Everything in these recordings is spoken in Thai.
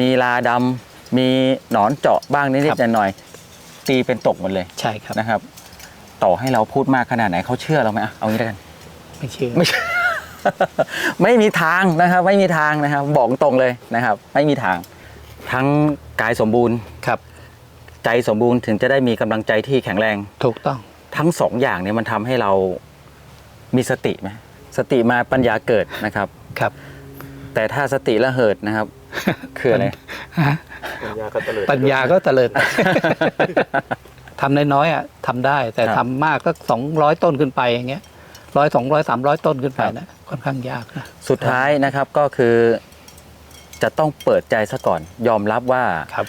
มีลาดำมีหนอนเจาะบ้างนิครัดบๆหน่อยๆตีเป็นตกหมดเลยใช่ครับ นะครับ ต่อให้เราพูดมากขนาดไหนเขาเชื่อเราไหมอะเอางี้แล้วกัน ไม่เชื่อไม่ใช่ ไม่มีทางนะครับ ไม่มีทางนะครับ บอกตรงเลยนะครับ ไม่มีทาง ทั้งกายสมบูรณ์ ครับ ใจสมบูรณ์ถึงจะได้มีกำลังใจที่แข็งแรง ถูกต้อง ทั้งสองอย่างเนี่ยมันทำให้เรามีสติไหมสติมาปัญญาเกิดนะครับ ครับ แต่ถ้าสติละเหิดนะครับ คืออะไรปัญญาก็เตลิดปัญญาก็เตลิด ทำน้อยๆอะทำได้แต่ครับทำมากก็สองร้อยต้นขึ้นไปอย่างเงี้ยร้อยสองร้อยสามร้อยต้นขึ้นไปครับนะค่อนข้างยากนะสุดท้ายนะครับก็คือจะต้องเปิดใจซะก่อน ยอมรับว่าครับ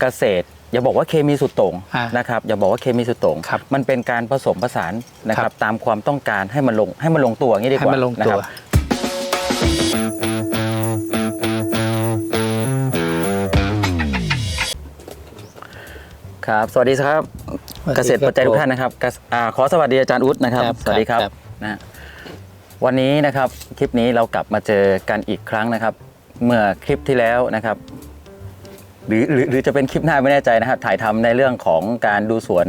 เกษตร อย่าบอกว่าเคมีสุดโต่งอ่านนะครับอย่าบอกว่าเคมีสุดโต่งครับมันเป็นการผสมผสานนะคครัรับบตามความต้องการให้มันลงให้มันลงตัวอย่างนี้ดีกให้ว่ามันลงนะตัควรับ ครับสวัสดีครับเกษตรปัจจัยทุกท่านนะครับเกษอ่าขอสวัสดีอาจารย์อุ๊ดนะครับครับสวัสดีครับครับนะฮะวันนี้นะครับคลิปนี้เรากลับมาเจอกันอีกครั้งนะครับ เมื่อคลิปที่แล้วนะครับ หรือหรือหรือจะเป็นคลิปหน้าไม่แน่ใจนะครับ ถ่ายทำในเรื่องของการดูสวน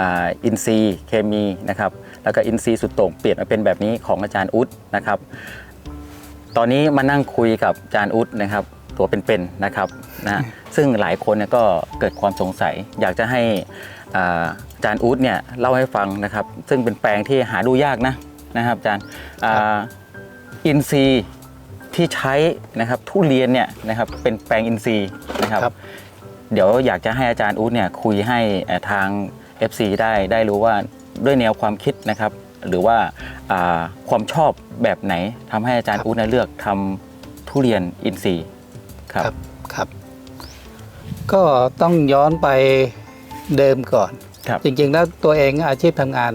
อาอินทรีย์เคมีนะครับ แล้วก็อินทรีย์สุดโต่งเปลี่ยนมาเป็นแบบนี้ของอาจารย์อุ๊ดนะครับ ตอนนี้มานั่งคุยกับอาจารย์อุ๊ดนะครับ ตัวเป็นๆนะครับนะซึ่งหลายคนเนี่ยก็เกิดความสงสัย อยากจะให้อ่าอาจารย์อุ๊ดเนี่ยเล่าให้ฟังนะครับ ซึ่งเป็นแปลงที่หาดูยากนะนะครับอาจารย์อ่าอินทรีย์ที่ใช้นะครับทุเรียนเนี่ยนะครับเป็นแปลงอินทรีย์นะครับครับเดี๋ยวอยากจะให้อาจารย์อุ๊ดเนี่ยคุยให้เอ่อทาง FC ได้ได้รู้ว่าด้วยแนวความคิดนะครับ หรือว่าอ่าความชอบแบบไหนทำให้อาจารย์อุ๊ดเนี่ยเลือกทำทุเรียนอินทรีย์ ครับครับ ครับ ก็ต้องย้อนไปเดิมก่อน ครับ จริงๆ แล้วตัวเองอาชีพทำงาน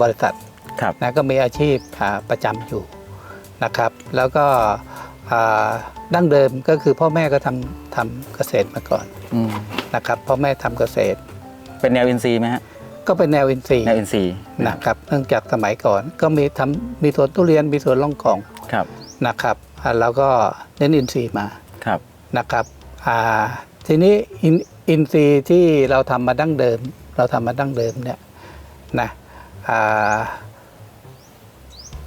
บริษัทครับ นะก็มีอาชีพอ่าประจำอยู่นะครับ แล้วก็อ่าดั้งเดิมก็คือพ่อแม่ก็ทำทำเกษตรมาก่อนอืมนะครับพ่อแม่ทำเกษตร เป็นแนวอินทรีย์ไหมฮะ ก็เป็นแนวอินทรีย์แนวอินทรีย์นะครับ เนื่องจากสมัยก่อนก็มีทำมีสวนทุเรียนมีสวนล่องของครับนะครับอ่าแล้วก็เน้นอินทรีย์มาครับ นะครับอ่าทีนี้อินอินทรีย์ที่เราทำมาดั้งเดิม เราทำมาดั้งเดิมเนี่ยนะอ่า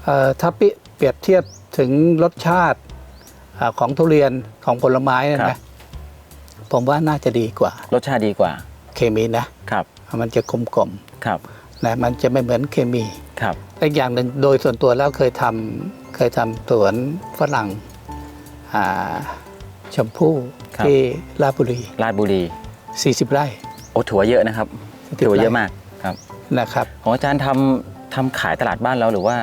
เอ่อถ้าเปรียเปรียบเทียบถึงรสชาติอาของทุเรียนของผลไม้เนยครับนะผมว่าน่าจะดีกว่า รสชาติดีกว่า เคมีนะครับมันจะกลมกล่อมครับๆนะมันจะไม่เหมือนเคมีครับอีกอย่างหนึ่งโดยส่วนตัวแล้วเคยทำเคยทำสวนฝรั่งอ่า ชมพู่ครับ ที่ราชบุรี ราชบุรี 40 ไร่ โอ้ถือว่าเยอะนะครับ40ถือว่าเยอะไร่ มากครับนะครับ ของอาจารย์ทำทำขายตลาดบ้านเราหรือว่า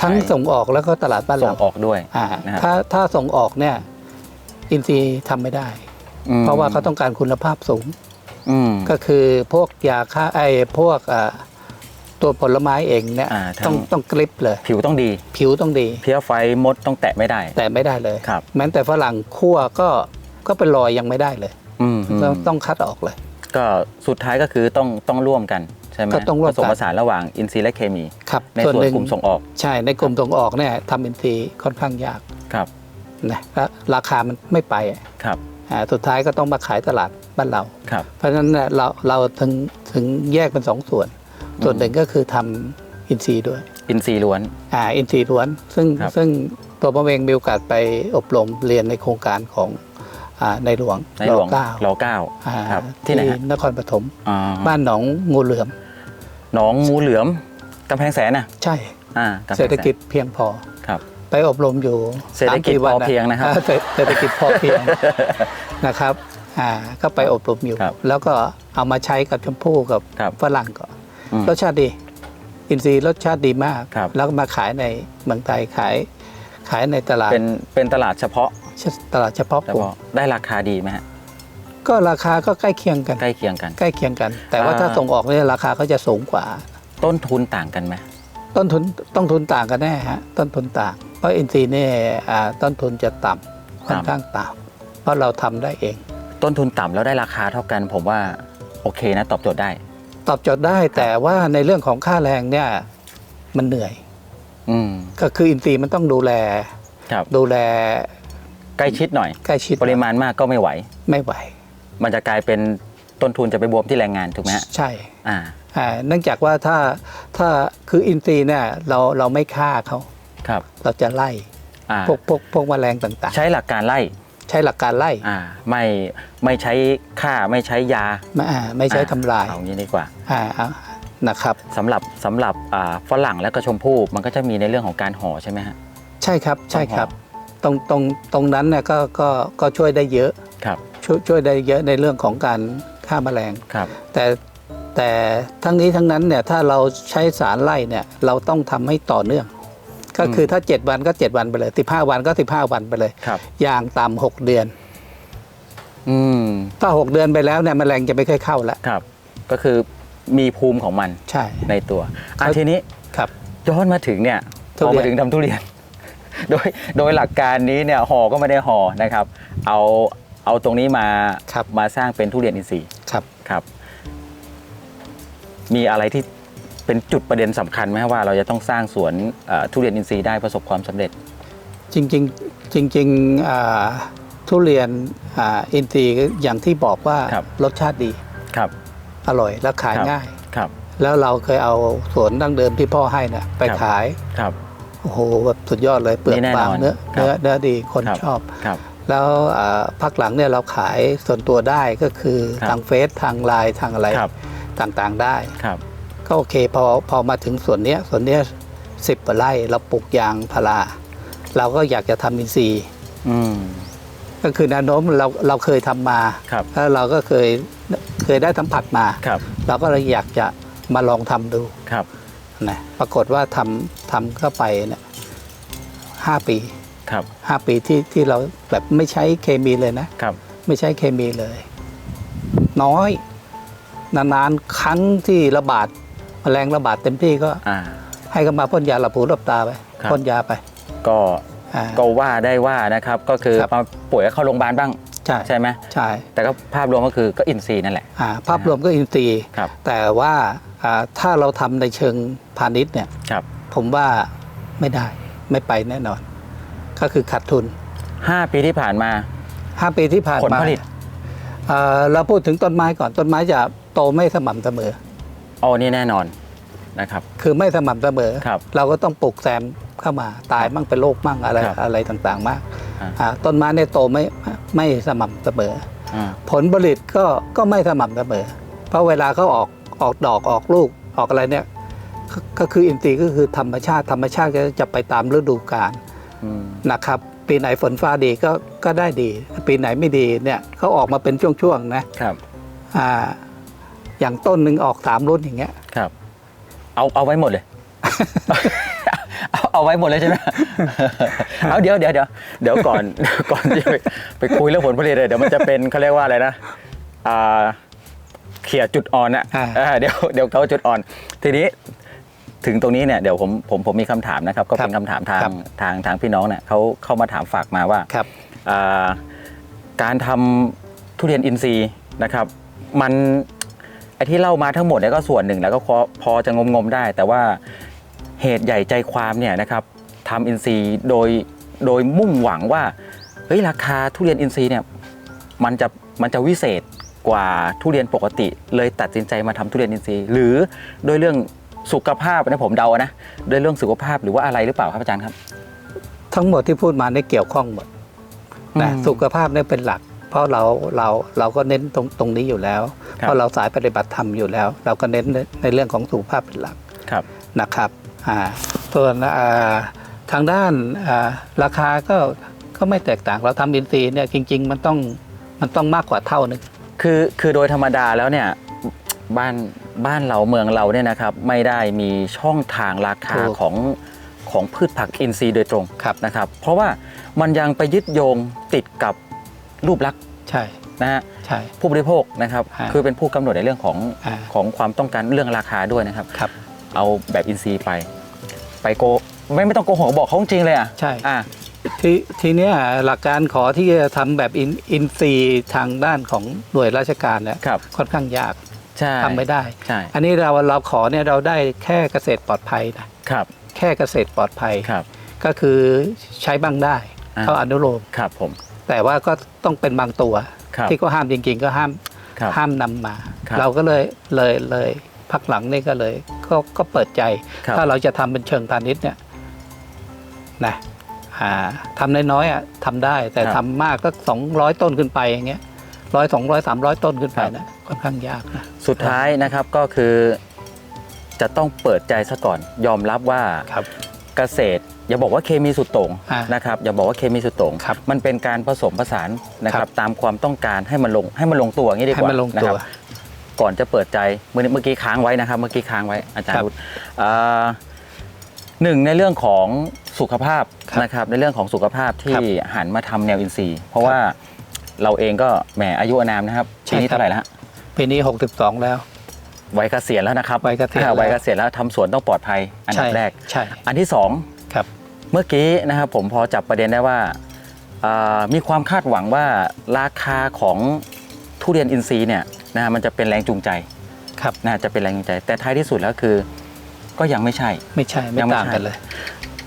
ทั้งขายส่งออกแล้วก็ตลาดบ้านส่เรางออกด้วยอ่านะครับถ้าถ้าส่งออกเนี่ยอินทรีย์ทำไม่ได้ อืมเพราะว่าเขาต้องการคุณภาพสูง อืมก็คือพวกยาฆ่าไอ้พวกอ่า ตัวผลไม้เองเนี่ยอ่าทั้ง ต้องต้องกริปเลย ผิวต้องดีผิวต้องดี เพี้ยไฟมดต้องแตะไม่ได้ แต่ไม่ได้เลย ครับ แม้แต่ฝรั่งคั่วก็ก็เป็นรอยยังไม่ได้เลยอืมต้องต้องคัดออกเลย ก็สุดท้ายก็คือต้องต้องร่วมกันใช่ไหมก็ต้องร่วมผสมกันผสานระหว่างอินทรีย์และเคมี ครับในส่วนหนึ่งกลุ่มส่งออกใช่ในกลุ่มส่งออกเนี่ยทำอินทรีย์ค่อนข้างยากครับนะแล้วราคามันไม่ไปอะครับอ่าสุดท้ายก็ต้องมาขายตลาดบ้านเรา ครับ เพราะฉะนั้นเนี่ยเราเราถึงถึงแยกเป็นสองส่วน ส่วนหนึ่งก็คือทำอินทรีย์ด้วย อินทรีย์ล้วน อ่าอินทรีย์ล้วน ซึ่งครับซึ่งตัวผมเองมีโอกาสไปอบรมเรียนในโครงการของอ่าในหลวงในหลวงรเก้ารอเก้าอ่าครับที่ไหนฮะนครปฐมอ่าบ้านหนองงูเหลือมหนองงูเหลือมกำแพงแสนนะใช่อ่ากำแพงแสนเศรษฐกิจเพียงพอครับ ไปอบรมอยู่เศรษฐกิจสามสี่วันพอเพียงนะครับอ่าเศรษเศรษฐกิจพอเพียงนะครับอ่าก็ไปอบรมอยู่ครับแล้วก็เอามาใช้กับชมพู่กับครับฝรั่งก่อนอืม รสชาติดี อินทรีย์รสชาติดีมาก ครับ แล้วก็มาขายในเมืองไทยขาย ขายในตลาดเป็นเป็นตลาดเฉพาะตลาดเฉพาะเฉกลุ่มพาะได้ราคาดีไหมฮะก็ราคาก็ใกล้เคียงกัน ใกล้เคียงกัน ใกล้เคียงกัน แต่ว่าอ่าถ้าส่งออกเนี่ยราคาก็จะสูงกว่า ต้นทุนต่างกันไหมต้นทุนต้นทุนต่างกันแน่ฮะต้นทุนต่าง เพราะอินทรีย์เนี่ยอ่าต้นทุนจะต่ำค่อนข้างต่ำเพราะเราทำได้เอง ต้นทุนต่ำแล้วได้ราคาเท่ากัน ผมว่าโอเคนะตอบโจทย์ได้ ตอบโจทย์ได้แต่ว่าในเรื่องของค่าแรงเนี่ยมันเหนื่อย อืม ก็คืออินทรีย์มันต้องดูแล ครับ ดูแลใกล้ชิดหน่อย ใกล้ชิดปริมาณมากก็ไม่ไหว ไม่ไหว มันจะกลายเป็นต้นทุนจะไปบวมที่แรงงานถูกไหมฮะใช่อ่า อ่าเนื่องจากว่าถ้าถ้าคืออินทรีย์เนี่ยเราเราไม่ฆ่าเขาครับ เราจะไล่อ่าพวกพวกพวกแมลงต่างใช้หลักการไล่ๆ ใช้หลักการไล่อ่าไม่ไม่ใช้ฆ่าไม่ใช้ยาไม่อ่าไม่ใช้ทำลายเอางี้ดีกว่าอ่าอ่านะครับสำหรับสำหรับอ่าฝรั่งและกระชมพู่มันก็จะมีในเรื่องของการห่อใช่ไหมฮะใช่ครับใช่ครับต้องตรงตรงตรงนั้นเนี่ยก็ก็ก็ช่วยได้เยอะครับช่วยช่วยได้เยอะในเรื่องของการฆ่าแมลงครับแต่แต่ทั้งนี้ทั้งนั้นเนี่ยถ้าเราใช้สารไล่เนี่ยเราต้องทำให้ต่อเนื่อง ก็คือถ้า 7 วันก็ 7 วันไปเลย 15 วันก็ 15 วันไปเลย ครับ อย่างต่ำหกเดือน อืมถ้า 6 เดือนไปแล้วเนี่ยแมลงจะไม่ค่อยเข้าแล้วครับ ก็คือมีภูมิของมันใช่ในตัวอะครับทีนี้ครับ ย้อนมาถึงเนี่ยทุพอเรียน มาถึงทำทุเรียน โดยโดยหลักการนี้เนี่ยห่อก็ไม่ได้ห่อนะครับ เอาเอาตรงนี้มาครับมาสร้างเป็นทุเรียนอินทรีย์ครับ ครับ มีอะไรที่ เป็นจุดประเด็นสำคัญไหมครับว่าเราจะต้องสร้างสวนเอ่อทุเรียนอินทรีย์ได้ประสบความสำเร็จ จริงๆจริงๆอ่าทุเรียนอ่าอินทรีย์อย่างที่บอกว่าครับรสชาติดีครับ อร่อยและขายครับง่ายครับ แล้วเราเคยเอาสวนดั้งเดิมที่พ่อให้เนี่ยไปครับขายครับโอ้โหแบบสุดยอดเลยเปลือกนี่แน่บางนอนเนื้อครับเนื้อเนื้อดีคนครับชอบครับแล้วอ่าพักหลังเนี่ยเราขายส่วนตัวได้ก็คือครับทางเฟซทางไลน์ทางอะไรครับต่างๆได้ครับ ก็โอเคพอพอมาถึงส่วนเนี้ยส่วนเนี้ยสิบกว่าไร่เราปลูกยางพาราเราก็อยากจะทำอินทรีย์อืมก็คือแนวโน้มเราเราเคยทำมาครับแล้วเราก็เคยเคยได้สัมผัสมาครับเราก็เลยอยากจะมาลองทำดูครับนะปรากฏว่าทำทำเข้าไปเนี่ยห้าปีครับห้าปีที่ที่เราแบบไม่ใช้เคมีเลยนะครับไม่ใช้เคมีเลย น้อยนานๆครั้งที่ระบาด แมลงระบาดเต็มที่ก็อ่า ให้ก็มาพ่นยาหลับหูหลับตาไปครับ พ่นยาไปก็อ่า ก็ว่าได้ว่านะครับ ก็คือครับ มาป่วยก็เข้าโรงพยาบาลบ้าง ใช่ใช่ไหมใช่แต่ก็ภาพรวมก็คือก็อินทรีย์นั่นแหละ อ่าภาพรวมก็อินทรีย์ครับ แต่ว่าอ่าถ้าเราทำในเชิงพาณิชย์เนี่ยครับผมว่าไม่ได้ไม่ไปแน่นอน ก็คือขาดทุน ห้าปีที่ผ่านมา 5 ปีที่ผ่านผลมาผลิต เอ่อเราพูดถึงต้นไม้ก่อนต้นไม้จะโตไม่สม่ำเสมอ อ๋อนี่แน่นอนนะครับ คือไม่สม่ำเสมอ ครับเราก็ต้องปลูกแซมเข้ามาตายมั่งเป็นโรคมั่งอะไรครับอะไรต่างๆมากอ่า อ่าต้นไม้เนี่ยโตไม่ไม่สม่ำเสมอ อ่าผลผลิตก็ก็ไม่สม่ำเสมอ เพราะเวลาเขาออกออกดอกออกลูกออกอะไรเนี่ยก็ก็คืออินทรีย์ก็คือธรรมชาติธรรมชาติก็จะไปตามฤดูกาลอืมนะครับ ปีไหนฝนฟ้าดีก็ก็ได้ดี ปีไหนไม่ดีเนี่ยเขาออกมาเป็นช่วงๆนะครับ อ่า อย่างต้นหนึ่งออกสามรุ่นอย่างเงี้ย ครับ เอาเอาไว้หมดเลย เอาเอาไว้หมดเลยใช่ไหม เอาเดี๋ยวเดี๋ยวเดี๋ยวเดี๋ยวก่อนเดี๋ยวก่อนที่จะไปไปคุยเรื่องผลผลิตเลยเดี๋ยวมันจะเป็นเขาเรียกว่าอะไรนะอ่าเขี่ยจุดอ่อนอะอ่าอ่าเดี๋ยวเดี๋ยวเขาจุดอ่อน ทีนี้ถึงตรงนี้เนี่ยเดี๋ยวผมผมผมมีคำถามนะครับ ก็เป็นคำถามทางครับ ทางทางพี่น้องเนี่ยเขาเข้ามาถามฝากมาว่า ครับ อ่าการทำทุเรียนอินทรีย์นะครับ มัน ไอที่เล่ามาทั้งหมดเนี่ยก็ส่วนหนึ่งแล้วก็พอพอจะงมงมๆได้ แต่ว่าเหตุใหญ่ใจความเนี่ยนะครับทำอินทรีย์โดยโดยมุ่งหวังว่าเฮ้ยราคาทุเรียนอินทรีย์เนี่ยมันจะมันจะวิเศษกว่าทุเรียนปกติ เลยตัดสินใจมาทำทุเรียนอินทรีย์ หรือโดยเรื่องสุขภาพนะผมเดานะโดยเรื่องสุขภาพหรือว่าอะไรหรือเปล่าครับอาจารย์ครับ ทั้งหมดที่พูดมาเนี่ยเกี่ยวข้องหมดนะอืมสุขภาพเนี่ยเป็นหลักเพ ราะเราเราเราก็เน้นตรงตรงนี้อยู่แล้วครับเพราะเราสายปฏิบัติธรรมอยู่แล้ว เราก็เน้นในในเรื่องของสุขภาพเป็นหลักครับนะครับอ่าส่วนอ่าทางด้านอ่าราคาก็ก็ไม่แตกต่างเราทำอินทรีย์เนี่ยจริง ๆ มันต้องมันต้องมากกว่าเท่านึงคือคือโดยธรรมดาแล้วเนี่ยบ้านบ้านเราเมืองเราเนี่ยนะครับ ไม่ได้มีช่องทางราคาถูกของของพืชผักอินทรีย์โดยตรงครับนะครับ เพราะว่ามันยังไปยึดโยงติดกับ รูปลักษณ์ใช่นะฮะใช่ ผู้บริโภคนะครับอ่าคือเป็นผู้กำหนดในเรื่องของอ่า ของความต้องการเรื่องราคาด้วยนะครับ ครับ เอาแบบอินทรีย์ไป ไปโกไม่ไม่ต้องโกหกบอกเขาจริงเลยอะใช่ อ่า ทีทีเนี้ยหลักการขอที่จะทำแบบอินอินซีย์ทางด้านของหน่วยราชการเนี่ยครับ ค่อนข้างยากใช่ทำไม่ได้ ใช่อันนี้เราเราขอเนี่ยเราได้แค่เกษตรปลอดภัยนะครับแค่เกษตรปลอดภัย ครับ ก็คือใช้บ้างได้อ่า เขาอนุโลม ครับผม แต่ว่าก็ต้องเป็นบางตัว ครับที่ก็ห้ามจริงๆ ก็ห้ามครับห้ามนำมา ครับ เราก็เลยเลยเลยพักหลังนี่ก็เลยก็ก็เปิดใจ ครับถ้าเราจะทำเป็นเชิงพาณิชย์เนี่ยนะอ่าทำน้อยๆอะทำได้ แต่ครับทำมากก็สองร้อยต้นขึ้นไปอย่างเงี้ยร้อยสองร้อยสามร้อยต้นขึ้นไปนะค่อนข้างยากนะ สุดท้ายนะครับก็คือ จะต้องเปิดใจซะก่อนยอมรับว่าครับ เกษตร อย่าบอกว่าเคมีสุดโต่งอ่านนะครับอย่าบอกว่าเคมีสุดโต่งครับมันเป็นการผสมผสานนะคครัรับบตามความต้องการให้มันลงให้มันลงตัวอย่างนี้ดีกให้ว่ามันลงนะตัควรับก่อนจะเปิดใจเมื่อเมื่อกี้ค้างไว้นะครับเมื่อกี้ค้างไว้อาจารครัย์บวุฒิอ่าหนึ่งในเรื่องของสุขภาพครับนะครับในเรื่องของสุขภาพที่ครับหันมาทำแนวอินทรีย์ เพราะครับว่าเราเองก็แหมอายุอานามนะครับใช่ปีนี้ครับ เท่าไหร่แล้วฮะปีนี้หกสิบสองแล้ว วัยเกษียณแล้วนะครับวัยเกษียณอ่าแล้ววัยเกษียณแล้วทำสวนต้องปลอดภัยอันดับใช่แรก ใช่อันที่สอง ครับ เมื่อกี้นะครับผมพอจับประเด็นได้ว่าอ่ามีความคาดหวังว่าราคาของทุเรียนอินทรีย์เนี่ยนะฮะมันจะเป็นแรงจูงใจครับ นะฮะจะเป็นแรงจูงใจ แต่ท้ายที่สุดแล้วคือก็ยังไม่ใช่ ไม่ใช่ไม่ยังไม่ต่างใช่ กันเลย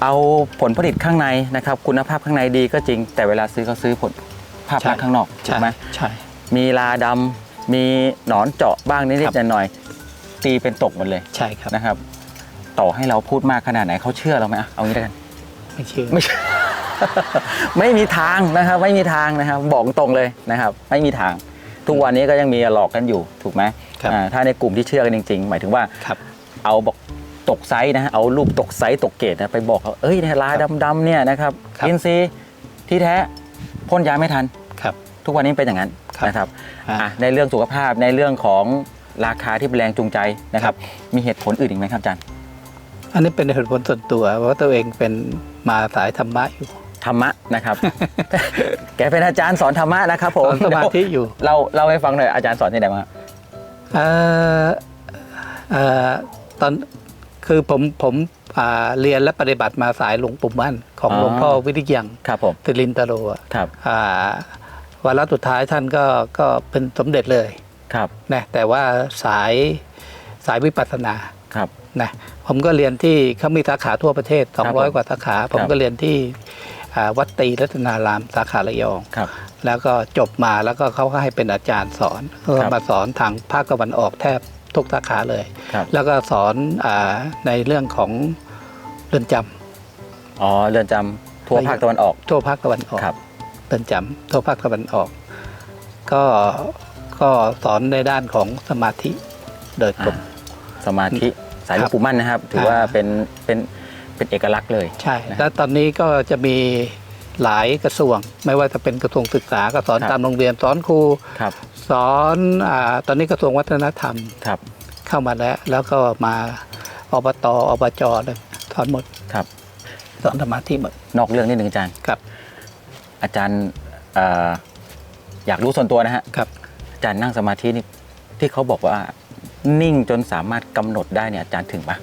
เอาผลผลิตข้างในนะครับ คุณภาพข้างในดีก็จริง แต่เวลาซื้อเขาซื้อผลภาพลักษณ์ข้างนอกถูใช่กไหมใช่ มีลาดำมีหนอนเจาะบ้างนิครัดบๆหน่อยๆ ตีเป็นตกหมดเลยใช่ครับนะครับ ต่อให้เราพูดมากขนาดไหนเขาเชื่อเราไหมอะเอางี้แล้วกันไม่เชื่อไม่ใช่ไม่มีทางนะครับ ไม่มีทางนะครับ บอกตรงเลยนะครับ ไม่มีทาง ทุกวันนี้ก็ยังมีหลอกกันอยู่ถูกไหมครับอ่าถ้าในกลุ่มที่เชื่อกันจริง ๆ หมายถึงว่าครับเอาบอกตกไซส์นะฮะเอารูปตกไซส์ตกเกรดนะไปบอกเขาเอ้ยเนี่ยลายดำๆเนี่ยนะครับครับอินซีย์ที่แท้พ่นยาไม่ทันครับ ทุกวันนี้เป็นอย่างนั้นครับนะครับอ่าอะในเรื่องสุขภาพในเรื่องของ ราคาที่เป็นแรงจูงใจนะครับ มีเหตุผลอื่นอีกไหมครับอาจารย์ อันนี้เป็นเหตุผลส่วนตัวเพราะว่าตัวเองเป็นมาสายธรรมะอยู่ธรรมะนะครับ แกเป็นอาจารย์สอนธรรมะนะครับผมสอนสมาธิอยู่ เราเราให้ฟังหน่อยอาจารย์สอนที่ไหนบ้างครับเอ่อเอ่อตอนคือผมผมอ่าเรียนและปฏิบัติมาสายหลวงปู่มั่น ของหลวงพ่อวิริยังครับผมติลินตโรอะครับอ่าวันละสุดท้ายท่านก็ก็เป็นสมเด็จเลย ครับนะแต่ว่าสายสายวิปัสสนาครับ นะผมก็เรียนที่เขามีสาขาทั่วประเทศครับผม200 กว่าสาขา ผมครับก็เรียนที่อ่าวัดตรีรัตนารามสาขาระยองครับแล้วก็จบมาแล้วก็เขาก็ให้เป็นอาจารย์สอนก็ครับมาสอนทางภาคตะวันออกแทบทุกสาขาเลยครับแล้วก็สอนอาในเรื่องของเรือนจำอ๋อเรือนจำทั่วภาคตะวันออก ทั่วภาคตะวันออกครับเรือนจำทั่วภาคตะวันออก ก็ ก็สอนในด้านของสมาธิโดยตรง สมาธิสายหลวงปู่มั่นนะครับ ถือว่าอ่าเป็นเป็นเป็นเอกลักษณ์เลย ใช่นะแล้วตอนนี้ก็จะมีหลายกระทรวง ไม่ว่าจะเป็นกระทรวงศึกษาก็สอนครับตามโรงเรียนสอนครูครับสอนอาตอนนี้กระทรวงวัฒนธรรมครับเข้ามาแล้ว แล้วก็มาอบตอบจเลยสอนหมดครับสอนสมาธิหมดนอกเรื่องนิดหนึ่งอาจารย์ครับ อาจารย์เอ่ออยากรู้ส่วนตัวนะฮะครับ อาจารย์นั่งสมาธินี่ที่เขาบอกว่านิ่งจนสามารถกำหนดได้เนี่ยอาจารย์ถึงปะ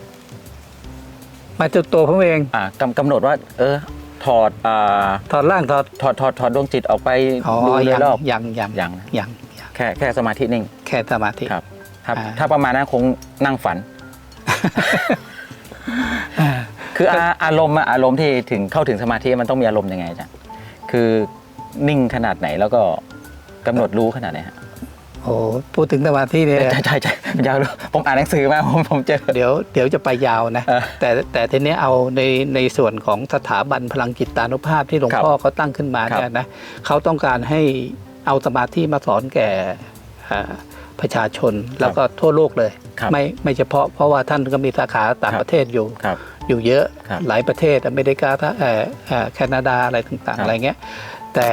มาจากตัวผมเองอ่ากำกำหนดว่า เออ ถอดอ่าถอดร่างถอดถอดถอดถอดดวงจิตออกไปอ๋อดูเรืยัองรอบยังยังยังยังยังแค่แค่สมาธินิ่ง แค่สมาธิครับถ้าอ่าถ้าประมาณนั้นคงนั่งฝัน คืออาอารมณ์อะอารมณ์ที่ถึงเข้าถึงสมาธิมันต้องมีอารมณ์ยังไงจ๊ะคือนิ่งขนาดไหนแล้วก็กำหนดรู้ขนาดไหนฮะ โอ้พูดถึงสมาธิเนี่ยใช่ใช่ใช่อยากรู้ผมอ่านหนังสือมาผมผมเจอเดี๋ยวเดี๋ยวจะไปยาวนะเออแต่แต่ทีนี้เอาในในส่วนของสถาบันพลังจิตตานุภาพที่หลวงครับพ่อเขาตั้งขึ้นมาครับเนี่ยนะเขาต้องการให้เอาสมาธิมาสอนแก่อ่า ประชาชนแล้วก็ทั่วโลกเลย ครับไม่ไม่เฉพาะเพราะว่าท่านก็มีสาขาต่างครับประเทศอยู่ ครับอยู่เยอะครับหลายประเทศอเมริกาถ้าเอ่อเอ่อแคนาดาอะไรต่างครัๆบ อะไรเงี้ยแต่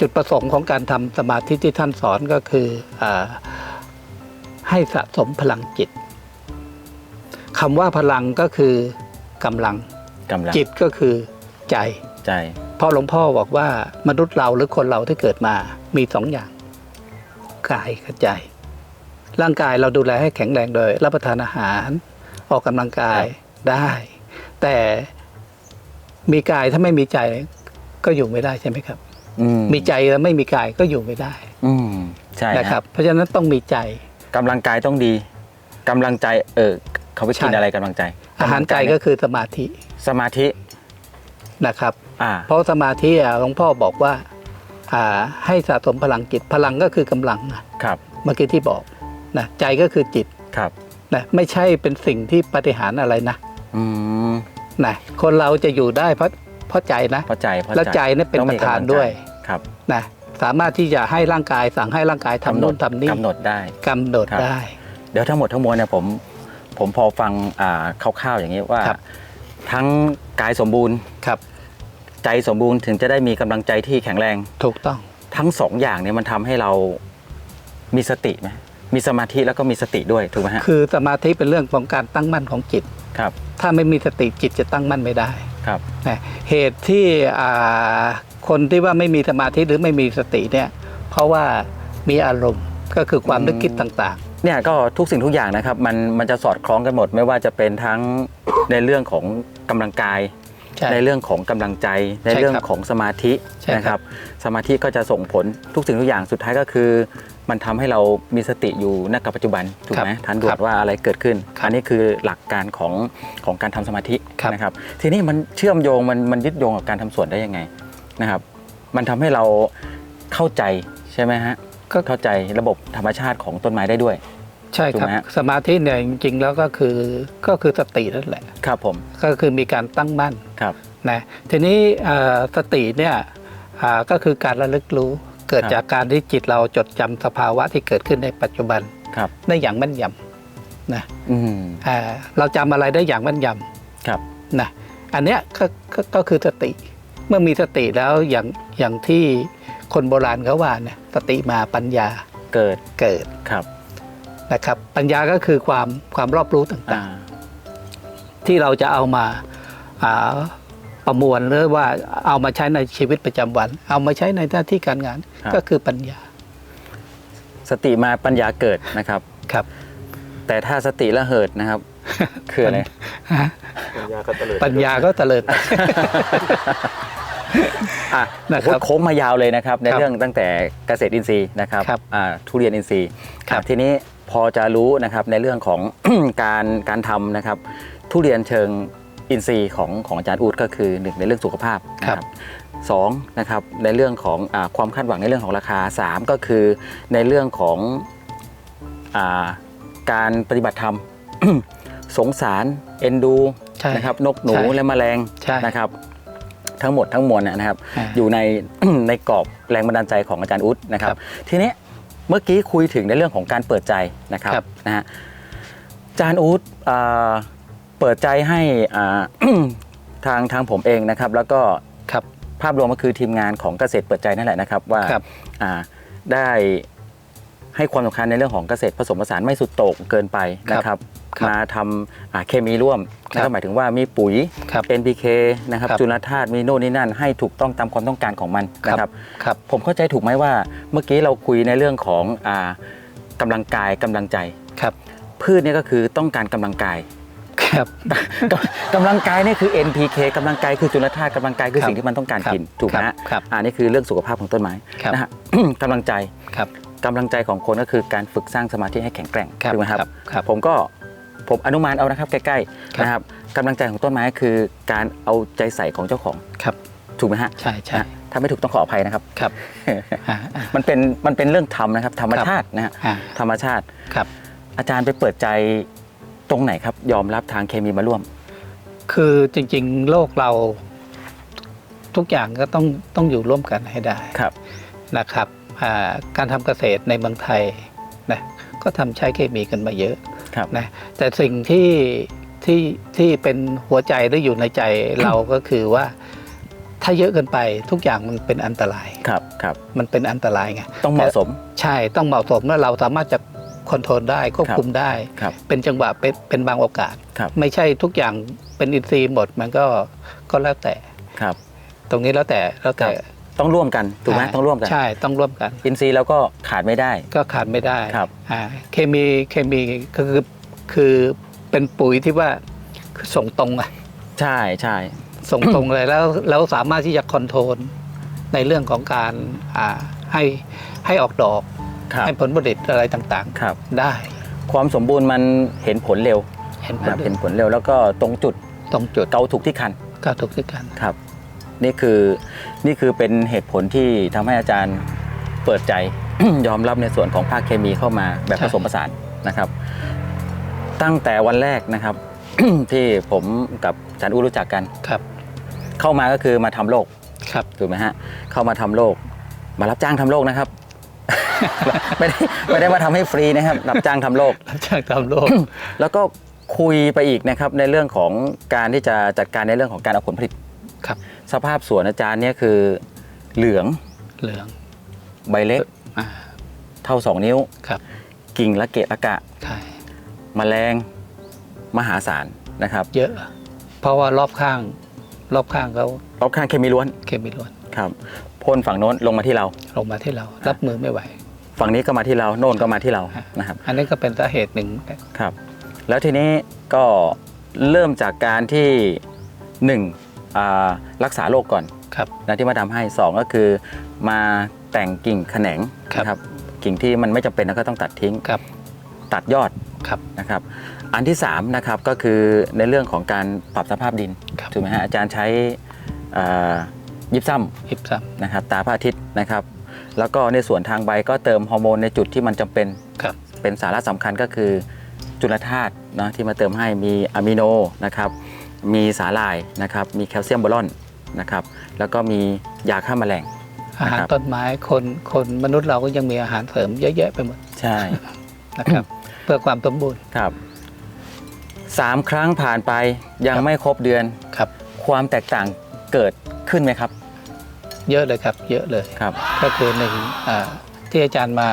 จุดประสงค์ของการทำสมาธิที่ท่านสอนก็คืออาให้สะสมพลังจิตคำว่าพลังก็คือกำลังกำลังจิตก็คือใจ ใจเพราะหลวงพ่อบอกว่ามนุษย์เราหรือคนเราที่เกิดมามีสองอย่างกายกับใจ ร่างกายเราดูแลให้แข็งแรงโดย รับประทานอาหารออกกำลังกายได้ แต่มีกายถ้าไม่มีใจก็อยู่ไม่ได้ใช่ไหมครับ อืมมีใจแล้วไม่มีกายก็อยู่ไม่ได้อืมใช่นะนะครับ เพราะฉะนั้นต้องมีใจ กำลังกายต้องดีกำลังใจเออเขาไปกินใช่ อะไรกำลังใจอาหารใจก็คือสมาธิสมาธิ นะครับ อ่า เพราะสมาธิอะหลวงพ่อบอกว่าอ่าให้สะสมพลังจิตพลังก็คือกำลังนะครับ เมื่อกี้ที่บอก นะใจก็คือจิตครับนะไม่ใช่เป็นสิ่งที่ปฏิหารย์อะไรนะอืมนะคนเราจะอยู่ได้เพราะเพราะใจนะเข้าใจเข้าใจและใจเนี่ยเป็นต้องปมีระธานกำลังใจด้วยครับนะสามารถที่จะให้ร่างกายสั่งให้ร่างกายทำนู่นทำนี่กำหนดได้กำหนดครับได้ เดี๋ยวทั้งหมดทั้งมวลเนี่ยผมผมพอฟังอ่าคร่าวๆอย่างนี้ว่าครับทั้งกายสมบูรณ์ครับใจสมบูรณ์ถึงจะได้มีกำลังใจที่แข็งแรง ถูกต้อง ทั้งสองอย่างเนี่ยมันทำให้เรามีสติไหม มีสมาธิแล้วก็มีสติด้วยถูกไหมฮะคือสมาธิเป็นเรื่องของการตั้งมั่นของจิต ครับ ถ้าไม่มีสติจิตจะตั้งมั่นไม่ได้ครับ นะเหตุที่อ่าคนที่ว่าไม่มีสมาธิหรือไม่มีสติเนี่ยเพราะว่ามีอารมณ์ก็คือความนึกคิดต่างเนี่ยก็ทุกสิ่งทุกอย่างนะครับ มันมันจะสอดคล้องกันหมด ไม่ว่าจะเป็นทั้ง ในเรื่องของกำลังกายๆใช่ ในเรื่องของกำลังใจ ในใช่ครับเรื่องของสมาธิใช่ครับ นะครับ สมาธิก็จะส่งผลทุกสิ่งทุกอย่างสุดท้ายก็คือ มันทำให้เรามีสติอยู่ณกับปัจจุบันถูกไหมครับทันด่วครันบว่าอะไรเกิดขึ้นครับอันนี้คือหลักการของของการทำสมาธิครับนะครับ ทีนี้มันเชื่อมโยงมันมันยึดโยงกับการทำสวนได้ยังไงนะครับ มันทำให้เราเข้าใจใช่ไหมฮะก็เข้าใจระบบธรรมชาติของต้นไม้ได้ด้วย ใช่ครับถูกไหมฮะสมาธิเนี่ยจริงๆแล้วก็คือก็คือสตินั่นแหละครับผมก็คือมีการตั้งมั่นครับนะทีนี้เอ่อสติเนี่ยอ่าก็คือการระลึกรู้ เกิดครับจากการที่จิตเราจดจำสภาวะที่เกิดขึ้นในปัจจุบันครับได้อย่างแม่นยำนะอืมอ่าเราจำอะไรได้อย่างแม่นยครับำนะอันเนี้ยก็ก็ก็คือสติ เมื่อมีสติแล้วอย่างอย่างที่คนโบราณเขาว่าเนี่ยสติมาปัญญาเกิดเกิดครับนะครับ ปัญญาก็คือความความรอบรู้ต่าอ่างๆ ที่เราจะเอามาอ่า ประมวลหรือว่าเอามาใช้ในชีวิตประจำวัน เอามาใช้ในหน้าที่การงานครับก็คือปัญญา สติมาปัญญาเกิดนะครับครับ แต่ถ้าสติละเหิดนะครับคืออะไรปัญญาก็เตลิดปัญญาก็เตลิดอะนะครับโอ้โหโค้งมายาวเลยนะครับ ในครับเรื่องตั้งแต่เกษตรอินทรีย์นะครับครับอ่าทุเรียนอินทรีย์ครับทีนี้พอจะรู้นะครับในเรื่องของการการทำนะครับ ทุเรียนเชิง อินทรีย์ของของอาจารย์อูดก็คือหนึ่งในเรื่องสุขภาพนะครับสองนะครับในเรื่องของอาความคาดหวังในเรื่องของราคาสามก็คือในเรื่องของอาการปฏิบัติธรรม สงสารเอ็นดูใช่นะครับนกหนูใช่และแมลงใช่ นะครับทั้งหมดทั้งมวลเนยนะครับ อ่า อยู่ใน ในกรอบแรงบันดาลใจของอาจารย์อุ๊ดนะครับ ครับทีนี้เมื่อกี้คุยถึงในเรื่องของการเปิดใจนะครับครับ นะฮะอาจารย์อุ๊ดอ่า เปิดใจให้อ่า ทางทางผมเองนะครับ แล้วก็ครับ ภาพรวมก็คือทีมงานของเกษตรเปิดใจนั่นแหละนะครับ ว่าครับ อ่าได้ให้ความสำคัญในเรื่องของเกษตรผสมผสานไม่สุดโต่งเกินไปนะครับ ครับมาทำอ่าเคมีร่วมครับ ก็หมายถึงว่ามีปุ๋ย ครับ NPK นะครับครับจุลธาตุมีโน่นนี่นั่นให้ถูกต้องตามความต้องการของมันนะครับ ครับ ผมเข้าใจถูกไหมว่าเมื่อกี้เราคุยในเรื่องของอากำลังกายกำลังใจ ครับ พืชเนี่ยก็คือต้องการกำลังกาย ครับกำกำลังกายนี่คือ NPK กำลังกายคือจุลธาตุกำลังกายคือครับสิ่งที่มันต้องการครับกินถูกไหมครับฮะครับอ่านี่คือเรื่องสุขภาพของต้นไม้ครับนะฮะกำลังใจครับกำลังใจของคนก็คือการฝึกสร้างสมาธิให้แข็งแกร่งครับถูกไหมครับครับครับ ผมก็ผมอนุมานเอานะครับใกล้ครับๆนะครับกำลังใจของต้นไม้คือการเอาใจใส่ของเจ้าของครับถูกไหมฮะใช่ใช่นะถ้าไม่ถูกต้องขออภัยนะครับครับอ่าอ่ามันเป็นมันเป็นเรื่องธรรมนะครับ ธรรมชาตินะฮะอ่าธรรมชาติครับ อาจารย์ไปเปิดใจ ตรงไหนครับยอมรับทางเคมีมาร่วม คือจริงๆ โลกเราทุกอย่างก็ต้องต้องอยู่ร่วมกันให้ได้ครับนะครับอ่าการทำเกษตรในเมืองไทยนะก็ทำใช้เคมีกันมาเยอะครับนะแต่สิ่งที่ที่ที่เป็นหัวใจหรืออยู่ในใจเราก็คือว่าถ้าเยอะเกินไปทุกอย่างมันเป็นอันตรายครับครับมันเป็นอันตรายไงต้องเหมาะสม ใช่ต้องเหมาะสมแล้วเราสามารถจะ คอนโทรลได้ควบคุมได้ครับเป็นจังหวะเป็นเป็นบางโอกาสครับไม่ใช่ทุกอย่างเป็นอินทรีย์หมดมันก็ก็แล้วแต่ครับ ตรงนี้แล้วแต่แล้วแต่ครับต้องร่วมกันถูกไหมต้องร่วมกันใช่ต้องร่วมกัน อินทรีย์เราก็ขาดไม่ได้ ก็ขาดไม่ได้ครับอ่าเคมีเคมีก็คือคือเป็นปุ๋ยที่ว่าคือส่งตรงอะใช่ใช่ส่งตรงเลยแล้วแล้วสามารถที่จะคอนโทรลในเรื่องของการอ่าให้ให้ออกดอก ครับ ให้ผลผลิตอะไรต่างครับ ๆ ได้ความสมบูรณ์มันเห็นผลเร็วเห็นผนะลครับเห็นผลเร็วแล้วก็ตรงจุดตรงจุดเกาถูกที่คันก็ถูกที่กัน ครับ นี่คือนี่คือเป็นเหตุผลที่ทำให้อาจารย์เปิดใจ ยอมรับในส่วนของภาคเคมีเข้ามาแบบใช่ ผสมผสานนะครับ ตั้งแต่วันแรกนะครับ ที่ผมกับอาจารย์อู้รู้จักกัน ครับเข้ามาก็คือมาทำโลก ครับ ถูกไหมฮะเข้ามาทำโลกมารับจ้างทำโลกนะครับ ไม่ได้ไม่ได้มาทำให้ฟรีนะครับรับจ้างทำโลกรับจ้างทำโลก แล้วก็คุยไปอีกนะครับในเรื่องของการที่จะจัดการในเรื่องของการเอาผลผลิตครับ สภาพสวนอาจารย์เนี่ยคือเหลืองเหลือง ใบเล็กอ่าเท่า2นิ้วครับ กิ่งละเกะละกะใช่มแมลงมหาศาลนะครับ เยอะ เพราะว่ารอบข้าง รอบข้างเขารอบข้างเคมีล้วน เคมีล้วนครับพ่นฝั่งโน้นลงมาที่เรา ลงมาที่เรา รับมือไม่ไหว ฝั่งนี้ก็มาที่เราโน่นก็มาที่เรานะครับ อันนี้ก็เป็นสาเหตุหนึ่งครับ แล้วทีนี้ก็เริ่มจากการที่หนึ่งอ่ารักษาโรคก่อนครับนะที่มาทำให้สองก็คือมาแต่งกิ่งแขนงครับนะครับกิ่งที่มันไม่จำเป็นแล้วก็ต้องตัดทิ้งครับตัดยอดครับนะครับ อันที่3นะครับก็คือในเรื่องของการปรับสภาพดินครับถูกไหมฮะอาจารย์ใช้อ่ายิบซ้ำอิบซัมนะครับตาพระอาทิตย์นะครับ แล้วก็ในส่วนทางใบก็เติมฮอร์โมนในจุดที่มันจำเป็นครับเป็นสาระสำคัญก็คือจุลธาตุเนอะที่มาเติมให้มีอะมิโนนะครับมีสาหร่ายนะครับมีแคลเซียมบอลอนนะครับแล้วก็มียาฆ่าแมลงอาหารนะครับต้นไม้คนคนมนุษย์เราก็ยังมีอาหารเสริมเยอะแยะไปหมดใช่นะครับ เพื่อความสมบูรณ์ครับสามครั้งผ่านไปยังครับไม่ครบเดือนครับ ความแตกต่างเกิดขึ้นไหมครับ เยอะเลยครับ เยอะเลยครับ ก็คือหนึ่งอ่าที่อาจารย์มา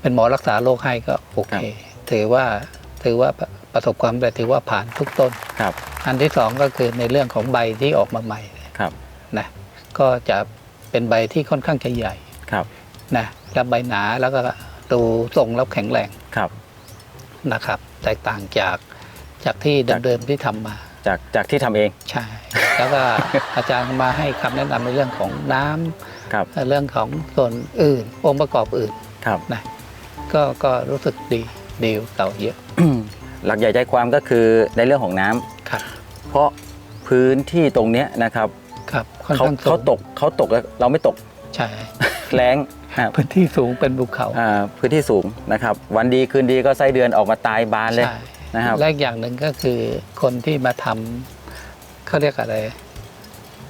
เป็นหมอรักษาโรคให้ก็โอเคถือว่าถือว่าประประสบความสำเร็จถือว่าผ่านทุกต้นครับ อันที่สองก็คือในเรื่องของใบที่ออกมาใหม่ครับนะก็จะเป็นใบที่ค่อนข้างจะใหญ่ครับนะแล้วใบหนาแล้วก็ดูทรงแล้วแข็งแรงครับนะครับ แตกต่างจากจากที่จากเดิมๆที่ทำมา จากจากที่ทำเอง ใช่ แล้วก็ อาจารย์มาให้คำแนะนำในเรื่องของน้ำครับ เรื่องของส่วนอื่น องค์ประกอบอื่นครับ นะก็ก็รู้สึกดีดีกว่าเก่าเยอะหลักใหญ่ใจความก็คือในเรื่องของน้ำครับเพราะพื้นที่ตรงเนี้ยนะครับครับค่อนเขาข้างสูเขางตกเขาตกแล้วเราไม่ตกใช่แรงครับพื้นที่สูงเป็นภูเขาอ่าพื้นที่สูงนะครับ วันดีคืนดีก็ไส้เดือนออกมาตายบานเลย ใช่ นะครับและอีกอย่างหนึ่งก็คือคนที่มาทำเขาเรียกอะไร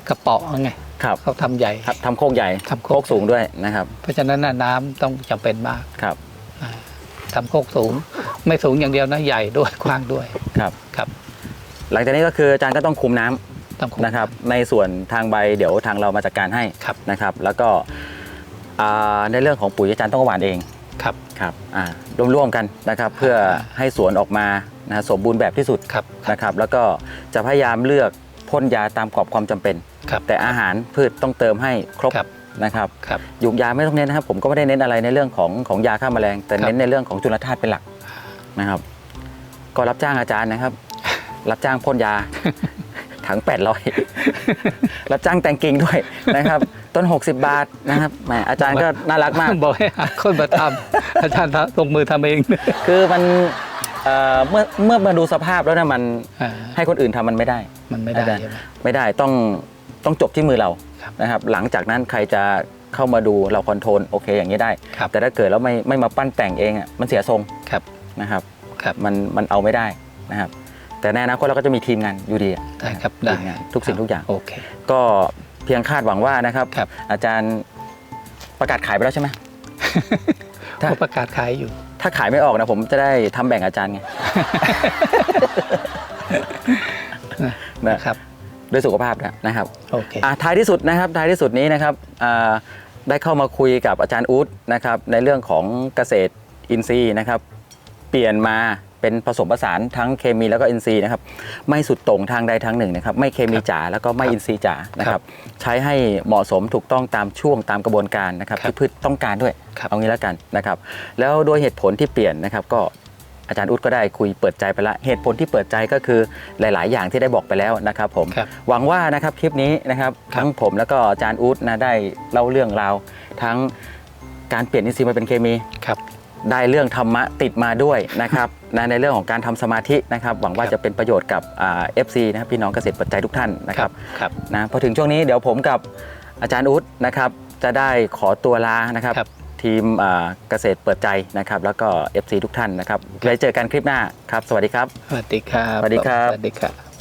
กระเป๋อไงครับเขาทำใหญ่ครับทำโคกใหญ่ทำโคโคกกสูงด้วยนะครับ เพราะฉะนั้นน่ะน้ำต้องจำเป็นมากครับอ่าทำโคกสูง ไม่สูงอย่างเดียวนะใหญ่ด้วยกว้างด้วยครับครับ หลังจากนี้ก็คืออาจารย์ก็ต้องคุมน้ำต้องคุมนะครับ ในส่วนทางใบเดี๋ยวทางเรามาจัดการให้ครับนะครับ แล้วก็อ่าในเรื่องของปุ๋ยอาจารย์ต้องหว่านเอง ครับครับอ่าร่วมๆกันนะครับ เพื่อให้สวนออกมานะสมบูรณ์แบบที่สุดครับนะครับ แล้วก็จะพยายามเลือกพ่นยาตามกรอบความจำเป็นครับแต่อาหารพืชต้องเติมให้ครบครับนะครับครับยุงยาไม่ต้องเน้นนะครับ ผมก็ไม่ได้เน้นอะไรในเรื่องของของยาฆ่าแมลง แต่ครับเน้นในเรื่องของจุลธาตุเป็นหลักนะครับ ก็รับจ้างอาจารย์นะครับ รับจ้างพ่นยาถัง800รับจ้างแต่งกิ่งด้วยนะครับ ต้น 60 บาทนะครับแหมอาจารย์ก็น่ารักมาก บอกให้หาคนมาทำ อาจารย์ลงมือทำเอง คือมันเอ่อเมื่อเมื่อมาดูสภาพแล้วเนะมันอ่าให้คนอื่นทำมันไม่ได้ มันไม่ได้อาจารย์ ใช่ไหม ไม่ได้ต้องต้องจบที่มือเราครับนะครับ หลังจากนั้นใครจะเข้ามาดูเราคอนโทรลโอเคอย่างนี้ได้ ครับ แต่ถ้าเกิดแล้วไม่ไม่มาปั้นแต่งเองอะมันเสียทรงครับ นะครับครับ มันมันเอาไม่ได้นะครับ แต่ในอนาคตเราก็จะมีทีมงานอยู่ดีอะได้ครับทีได้มงานทุกสิ่งทุกอย่าง โอเค ก็ เพียงคาดหวังว่านะครับ ครับ อาจารย์ประกาศขายไปแล้วใช่ไหม ถ้า ก็ประกาศขายอยู่ ถ้าขายไม่ออกนะผมจะได้ทำแบ่งอาจารย์ไง นะครับ ด้วยสุขภาพนะนะครับ โอเค อะท้ายที่สุดนะครับท้ายที่สุดนี้นะครับอ่าได้เข้ามาคุยกับอาจารย์อู๊ดนะครับในเรื่องของเกษตรอินทรีย์นะครับ เปลี่ยนมา เป็นผสมผสานทั้งเคมีแล้วก็อินทรีย์นะครับ ไม่สุดโต่งทางใดทางหนึ่งนะครับ ไม่เคมีจ๋าแล้วก็ไม่ครับอินทรีย์จ๋านะคครัรับบใช้ให้เหมาะสมถูกต้องตามช่วงตามกระบวนการนะครับครับที่พืชต้องการด้วยครับเอางี้แล้วกันนะครับ แล้วโดยเหตุผลที่เปลี่ยนนะครับก็อาจารย์อุ๊ดก็ได้คุยเปิดใจไปละเหตุผลที่เปิดใจก็คือหลาย ๆ อย่างที่ได้บอกไปแล้วนะครับผมครับหวังว่านะครับคลิปนี้นะครับครับทั้งผมแล้วก็อาจารย์อุ๊ดนะได้เล่าเรื่องราวทั้งการเปลี่ยนอินทรีย์มาเป็นเคมีครับ ได้เรื่องธรรมะติดมาด้วยนะครับนะในเรื่องของการทำสมาธินะครับหวังว่าครับจะเป็นประโยชน์กับเอฟซีนะครับพี่น้องเกษตรปัจจัยทุกท่านนะครับครับนะพอถึงช่วงนี้เดี๋ยวผมกับอาจารย์อุ๊ดนะครับจะได้ขอตัวลานะครับครับทีมอ่าเกษตรเปิดใจนะครับ แล้วก็ FC ทุกท่านนะครับไว้เจอกันคลิปหน้าครับ สวัสดีครับ สวัสดีครับ สวัสดีครับสวัสดีครับ